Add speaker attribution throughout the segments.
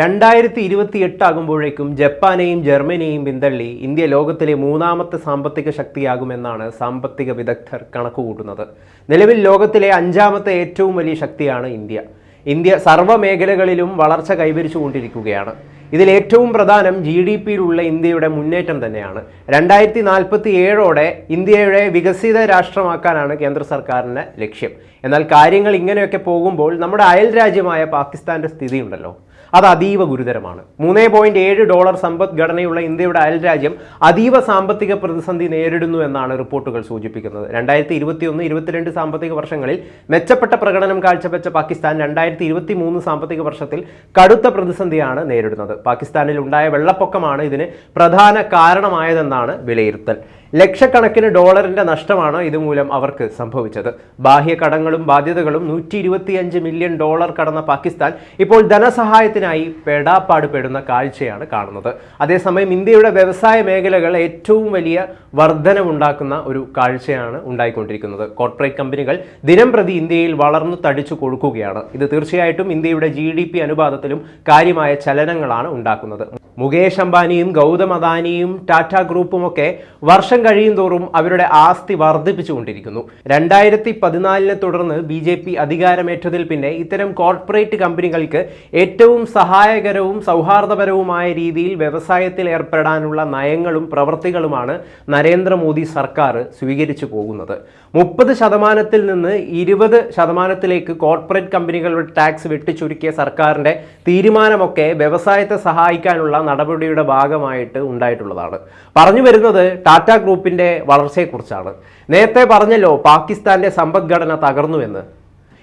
Speaker 1: രണ്ടായിരത്തി ഇരുപത്തി എട്ട് ആകുമ്പോഴേക്കും ജപ്പാനെയും ജർമ്മനിയെയും പിന്തള്ളി ഇന്ത്യ ലോകത്തിലെ മൂന്നാമത്തെ സാമ്പത്തിക ശക്തിയാകുമെന്നാണ് സാമ്പത്തിക വിദഗ്ധർ കണക്കുകൂട്ടുന്നത്. നിലവിൽ ലോകത്തിലെ അഞ്ചാമത്തെ ഏറ്റവും വലിയ ശക്തിയാണ് ഇന്ത്യ. ഇന്ത്യ സർവ മേഖലകളിലും വളർച്ച കൈവരിച്ചുകൊണ്ടിരിക്കുകയാണ്. ഇതിൽ ഏറ്റവും പ്രധാനം ജി ഡി പിയിലുള്ള ഇന്ത്യയുടെ മുന്നേറ്റം തന്നെയാണ്. രണ്ടായിരത്തി നാൽപ്പത്തി ഏഴോടെ ഇന്ത്യയുടെ വികസിത രാഷ്ട്രമാക്കാനാണ് കേന്ദ്ര സർക്കാരിന്റെ ലക്ഷ്യം. എന്നാൽ കാര്യങ്ങൾ ഇങ്ങനെയൊക്കെ പോകുമ്പോൾ നമ്മുടെ അയൽ രാജ്യമായ പാകിസ്ഥാന്റെ സ്ഥിതിയുണ്ടല്ലോ. അത് അതീവ ഗുരുതരമാണ്. മൂന്ന് പോയിന്റ് ഏഴ് ഡോളർ സമ്പദ്ഘടനയുള്ള ഇന്ത്യയുടെ അയൽരാജ്യം അതീവ സാമ്പത്തിക പ്രതിസന്ധി നേരിടുന്നു എന്നാണ് റിപ്പോർട്ടുകൾ സൂചിപ്പിക്കുന്നത്. രണ്ടായിരത്തി ഇരുപത്തി ഒന്ന് ഇരുപത്തിരണ്ട് സാമ്പത്തിക വർഷങ്ങളിൽ മെച്ചപ്പെട്ട പ്രകടനം കാഴ്ചവെച്ച പാകിസ്ഥാൻ രണ്ടായിരത്തി ഇരുപത്തി മൂന്ന് സാമ്പത്തിക വർഷത്തിൽ കടുത്ത പ്രതിസന്ധിയാണ് നേരിടുന്നത്. പാകിസ്ഥാനിൽ ഉണ്ടായ വെള്ളപ്പൊക്കമാണ് ഇതിന് പ്രധാന കാരണമായതെന്നാണ് വിലയിരുത്തൽ. ലക്ഷക്കണക്കിന് ഡോളറിന്റെ നഷ്ടമാണ് ഇതുമൂലം അവർക്ക് സംഭവിച്ചത്. ബാഹ്യ കടങ്ങളും ബാധ്യതകളും നൂറ്റി ഇരുപത്തിയഞ്ച് മില്യൺ ഡോളർ കടന്ന പാകിസ്ഥാൻ ഇപ്പോൾ ധനസഹായത്തിനായി പെടാപ്പാട് പെടുന്ന കാഴ്ചയാണ് കാണുന്നത്. അതേസമയം ഇന്ത്യയുടെ വ്യവസായ മേഖലകൾ ഏറ്റവും വലിയ വർധനവുണ്ടാക്കുന്ന ഒരു കാഴ്ചയാണ് ഉണ്ടായിക്കൊണ്ടിരിക്കുന്നത്. കോർപ്പറേറ്റ് കമ്പനികൾ ദിനം പ്രതി ഇന്ത്യയിൽ വളർന്നു തടിച്ചു കൊടുക്കുകയാണ് ഇത് തീർച്ചയായിട്ടും ഇന്ത്യയുടെ ജി അനുപാതത്തിലും കാര്യമായ ചലനങ്ങളാണ് ഉണ്ടാക്കുന്നത്. മുകേഷ് അംബാനിയും ഗൗതം അദാനിയും ടാറ്റ ഗ്രൂപ്പുമൊക്കെ വർഷം കഴിയും തോറും അവരുടെ ആസ്തി വർദ്ധിപ്പിച്ചുകൊണ്ടിരിക്കുന്നു. രണ്ടായിരത്തി പതിനാലിനെ തുടർന്ന് ബി ജെ പി അധികാരമേറ്റതിൽ പിന്നെ ഇത്തരം കോർപ്പറേറ്റ് കമ്പനികൾക്ക് ഏറ്റവും സഹായകരവും സൗഹാർദ്ദപരവുമായ രീതിയിൽ വ്യവസായത്തിൽ ഏർപ്പെടാനുള്ള നയങ്ങളും പ്രവൃത്തികളുമാണ് നരേന്ദ്രമോദി സർക്കാർ സ്വീകരിച്ചു പോകുന്നത്. മുപ്പത് ശതമാനത്തിൽ നിന്ന് ഇരുപത് ശതമാനത്തിലേക്ക് കോർപ്പറേറ്റ് കമ്പനികളുടെ ടാക്സ് വെട്ടിച്ചുരുക്കിയ സർക്കാരിന്റെ തീരുമാനമൊക്കെ വ്യവസായത്തെ സഹായിക്കാനുള്ള നടപടിയുടെ ഭാഗമായിട്ട് ഉണ്ടായിട്ടുള്ളതാണ്. പറഞ്ഞു വരുന്നത് ടാറ്റ ഗ്രൂപ്പിന്റെ വളർച്ചയെക്കുറിച്ചാണ്. നേരത്തെ പറഞ്ഞല്ലോ പാകിസ്ഥാന്റെ സമ്പദ്ഘടന തകർന്നുവെന്ന്.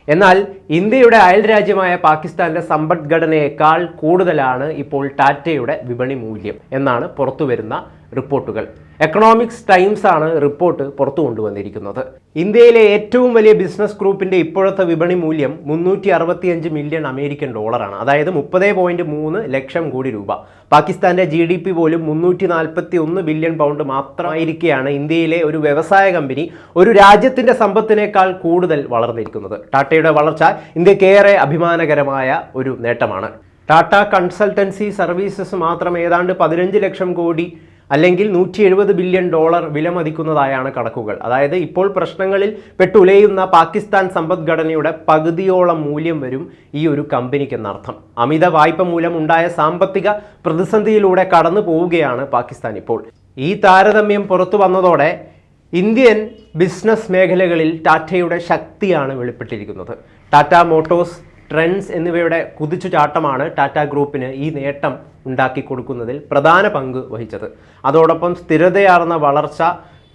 Speaker 1: എന്നാൽ ഇന്ത്യയുടെ അയൽ അയൽരാജ്യമായ പാകിസ്ഥാന്റെ സമ്പദ്ഘടനയേക്കാൾ കൂടുതലാണ് ഇപ്പോൾ ടാറ്റയുടെ വിപണി മൂല്യം എന്നാണ് പുറത്തുവരുന്ന റിപ്പോർട്ടുകൾ. എക്കണോമിക്സ് ടൈംസ് ആണ് റിപ്പോർട്ട് പുറത്തു കൊണ്ടുവന്നിരിക്കുന്നത്. ഇന്ത്യയിലെ ഏറ്റവും വലിയ ബിസിനസ് ഗ്രൂപ്പിന്റെ ഇപ്പോഴത്തെ വിപണി മൂല്യം മുന്നൂറ്റി അറുപത്തിയഞ്ച് മില്യൺ അമേരിക്കൻ ഡോളറാണ്. അതായത് മുപ്പത് പോയിന്റ് മൂന്ന് ലക്ഷം കോടി രൂപ. പാകിസ്ഥാന്റെ ജി ഡി പി പോലും മുന്നൂറ്റി നാൽപ്പത്തി ഒന്ന് ബില്യൺ പൗണ്ട് മാത്രമായിരിക്കെയാണ് ഇന്ത്യയിലെ ഒരു വ്യവസായ കമ്പനി ഒരു രാജ്യത്തിന്റെ സമ്പത്തിനേക്കാൾ കൂടുതൽ വളർന്നിരിക്കുന്നത്. ടാറ്റയുടെ വളർച്ച ഇന്ത്യക്കേറെ അഭിമാനകരമായ ഒരു നേട്ടമാണ്. ടാറ്റ കൺസൾട്ടൻസി സർവീസസ് മാത്രം ഏതാണ്ട് പതിനഞ്ച് ലക്ഷം കോടി അല്ലെങ്കിൽ നൂറ്റി എഴുപത് ബില്യൺ ഡോളർ വിലമതിക്കുന്നതായാണ് കണക്കുകൾ. അതായത് ഇപ്പോൾ പ്രശ്നങ്ങളിൽ പെട്ടുലയുന്ന പാകിസ്ഥാൻ സമ്പദ്ഘടനയുടെ പകുതിയോളം മൂല്യം വരും ഈ ഒരു കമ്പനിക്ക് എന്നർത്ഥം അമിത വായ്പ മൂലം ഉണ്ടായ സാമ്പത്തിക പ്രതിസന്ധിയിലൂടെ കടന്നു പോവുകയാണ് പാകിസ്ഥാൻ ഇപ്പോൾ. ഈ താരതമ്യം പുറത്തു വന്നതോടെ ഇന്ത്യൻ ബിസിനസ് മേഖലകളിൽ ടാറ്റയുടെ ശക്തിയാണ് വെളിപ്പെട്ടിരിക്കുന്നത്. ടാറ്റ മോട്ടോഴ്സ് ട്രെൻഡ്സ് എന്നിവയുടെ കുതിച്ചുചാട്ടമാണ് ടാറ്റ ഗ്രൂപ്പിന് ഈ നേട്ടം ഉണ്ടാക്കി കൊടുക്കുന്നതിൽ പ്രധാന പങ്ക് വഹിച്ചത്. അതോടൊപ്പം സ്ഥിരതയാർന്ന വളർച്ച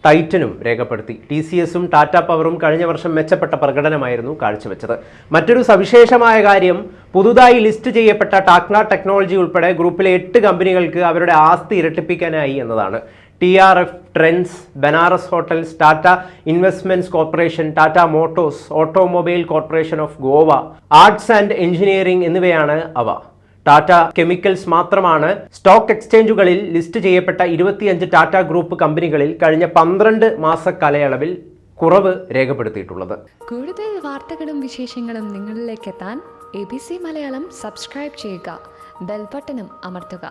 Speaker 1: ടൈറ്റനും രേഖപ്പെടുത്തി. ടി സി എസും ടാറ്റ പവറും കഴിഞ്ഞ വർഷം മെച്ചപ്പെട്ട പ്രകടനമായിരുന്നു കാഴ്ചവെച്ചത്. മറ്റൊരു സവിശേഷമായ കാര്യം പുതുതായി ലിസ്റ്റ് ചെയ്യപ്പെട്ട ടാക്ന ടെക്നോളജി ഉൾപ്പെടെ ഗ്രൂപ്പിലെ എട്ട് കമ്പനികൾക്ക് അവരുടെ ആസ്തി ഇരട്ടിപ്പിക്കാനായി എന്നതാണ്. T R F trends Banaras hotels Tata investments corporation Tata motors automobile corporation of Goa arts and engineering എന്നിവയാണ് അവ. ടാറ്റ കെമിക്കൽസ് മാത്രമാണ്. സ്റ്റോക്ക് എക്സ്ചേഞ്ചുകളിൽ ലിസ്റ്റ് ചെയ്യപ്പെട്ട ഇരുപത്തിയഞ്ച് ടാറ്റ ഗ്രൂപ്പ് കമ്പനികളിൽ കഴിഞ്ഞ പന്ത്രണ്ട് മാസ കാലയളവിൽ കുറവ് രേഖപ്പെടുത്തിയിട്ടുള്ളത്.
Speaker 2: കൂടുതൽ വാർത്തകളും വിശേഷങ്ങളും നിങ്ങളിലേക്ക് എത്താൻ A B C Malayalam subscribe ചെയ്യുക. ബെൽബട്ടനും അമർത്തുക.